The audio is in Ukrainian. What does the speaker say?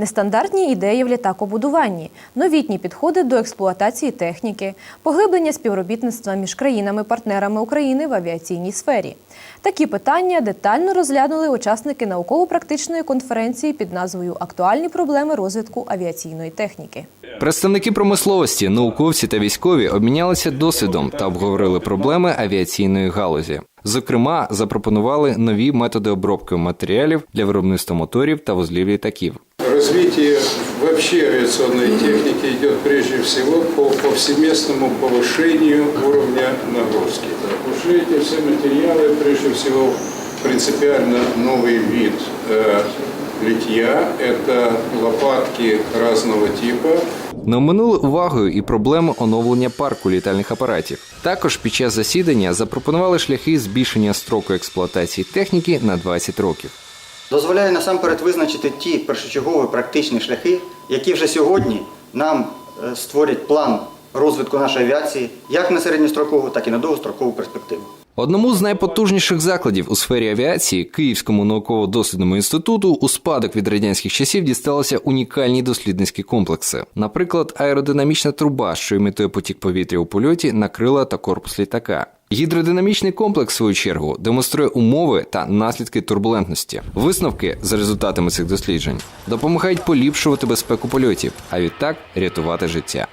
нестандартні ідеї в літакобудуванні, новітні підходи до експлуатації техніки, поглиблення співробітництва між країнами-партнерами України в авіаційній сфері. Такі питання детально розглянули учасники науково-практичної конференції під назвою Актуальні проблеми розвитку авіаційної техніки. Представники промисловості, науковці та військові обмінялися досвідом та обговорили проблеми авіаційної галузі. Зокрема, запропонували нові методи обробки матеріалів для виробництва моторів та вузлів літаків. Развитие вообще авиационной техники идет прежде всего по повсеместному повышению уровня нагрузки. Уже эти все материалы, прежде всего, принципиально новый вид э, литья. Это лопатки разного типа, Не оминули увагою і проблеми оновлення парку літальних апаратів. Також під час засідання запропонували шляхи збільшення строку експлуатації техніки на 20 років. дозволяє насамперед визначити ті першочергові практичні шляхи, які вже сьогодні нам е, створять план розвитку нашої авіації як на середньострокову, так і на довгострокову перспективу. Одному з найпотужніших закладів у сфері авіації Київському науково-дослідному інституту у спадок від радянських часів дісталися унікальні дослідницькі комплекси. Наприклад, аеродинамічна труба, що імітує потік повітря у польоті, накрила та корпус літака. Гідродинамічний комплекс, в свою чергу, демонструє умови та наслідки турбулентності. Висновки за результатами цих досліджень допомагають поліпшувати безпеку польотів, а відтак рятувати життя.